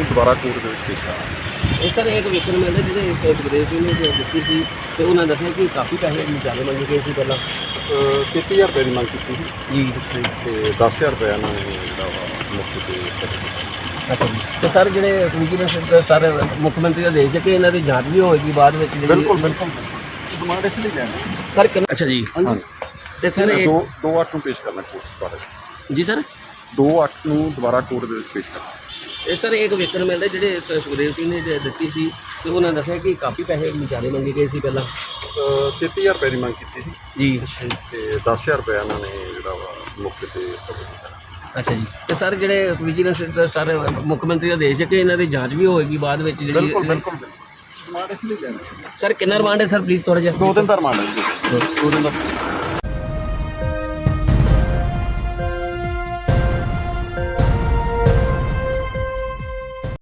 ਨੂੰ ਦੁਬਾਰਾ ਕੋਰਟ ਦੇ ਵਿੱਚ ਪੇਸ਼ ਕਰਾਂਗੇ। ਇਹ ਸਰ ਇੱਕ ਵੇਖਣ ਨੂੰ ਮਿਲਦਾ ਜਿਹੜੇ ਸੁਖਦੇਵ ਸਿੰਘ ਨੇ ਜੋ ਦਿੱਤੀ ਸੀ ਤੇ ਉਹਨਾਂ ਨੇ ਦੱਸਿਆ ਕਿ ਕਾਫੀ ਪੈਸੇ ਜ਼ਿਆਦਾ ਮੰਗੇ ਗਏ ਸੀ ਪਹਿਲਾਂ। ਅਹ 33000 ਰੁਪਏ ਦੀ ਮੰਗ ਕੀਤੀ ਸੀ। ਜੀ ਤੇ 10000 ਰੁਪਏ ਇਹਨਾਂ ਨੇ ਜਿਹੜਾ ਵਾ ਤੇ ਅੱਛਾ ਜੀ। ਤੇ ਸਰ ਜਿਹੜੇ ਵਿਜੀਲੈਂਸ ਸਰ ਮੁੱਖ ਮੰਤਰੀ ਦਾ ਦੇਸ਼ ਹੈ ਕਿ ਇਹਨਾਂ ਦੀ ਜਾਂਚ ਵੀ ਹੋਏਗੀ ਬਾਅਦ ਵਿੱਚ ਜਿਹੜੀ ਬਿਲਕੁਲ ਬਿਲਕੁਲ। ਡਿਮਾਂਡ ਇਸ ਲਈ ਲੈਣੀ। ਸਰ ਕਿੰਨਾ ਅੱਛਾ ਜੀ। ਤੇ ਸਰ ਇਹ ਦੋ ਦੋ ਅੱਠ ਨੂੰ ਪੇਸ਼ ਕਰਨਾ ਕੋਰਟ ਦੁਆਰਾ ਜੀ ਸਰ? ਦੋ ਅੱਠ ਨੂੰ ਦੁਬਾਰਾ ਕੋਰਟ ਦੇ ਵਿੱਚ ਪੇਸ਼ ਕਰਨਾ। ਇਹ ਸਰ ਇੱਕ ਵੇਖਣ ਨੂੰ ਮਿਲਦਾ ਜਿਹੜੇ ਸ- ਸੁਖਦੇਵ ਸਿੰਘ ਨੇ ਜੋ ਦਿੱਤੀ ਸੀ ਤੇ ਉਹਨਾਂ ਨੇ ਦੱਸਿਆ ਕਿ ਕਾਫੀ ਪੈਸੇ ਜ਼ਿਆਦਾ ਮੰਗੇ ਗਏ ਸੀ ਪਹਿਲਾਂ। ਅਹ 33000 ਰੁਪਏ ਦੀ ਮੰਗ ਕੀਤੀ ਸੀ। ਜੀ। ਤੇ 10000 ਰੁਪਏ ਇਹਨਾਂ ਨੇ ਜਿਹੜਾ ਵਾ ਮੁਕਤ ਤੇ ਅੱਛਾ ਜੀ। ਤੇ ਸਰ ਜਿਹੜੇ ਵਿਜੀਲੈਂਸ ਸਰ ਮੁੱਖ ਮੰਤਰੀ ਦਾ ਦੇਸ਼ ਹੈ ਕਿ ਇਹਨਾਂ ਦੀ ਜਾਂਚ ਵੀ ਹੋਏਗੀ ਬਾਅਦ ਵਿੱਚ ਜਿਹੜੀ ਬਿਲਕੁਲ ਬਿਲਕੁਲ ਡਿਮਾਂਡ ਇਸ ਲਈ ਲੈਣੀ ਸਰ ਕਿੰਨਾ ਰਿਮਾਂਡ ਹੈ ਸਰ ਪਲੀਜ਼ ਥੋੜਾ ਜਿਹਾ। ਦੋ ਦਿਨ ਦਾ ਰਿਮਾਂਡ ਹੈ ਜੀ। ਦੋ ਦਿਨ ਦਾ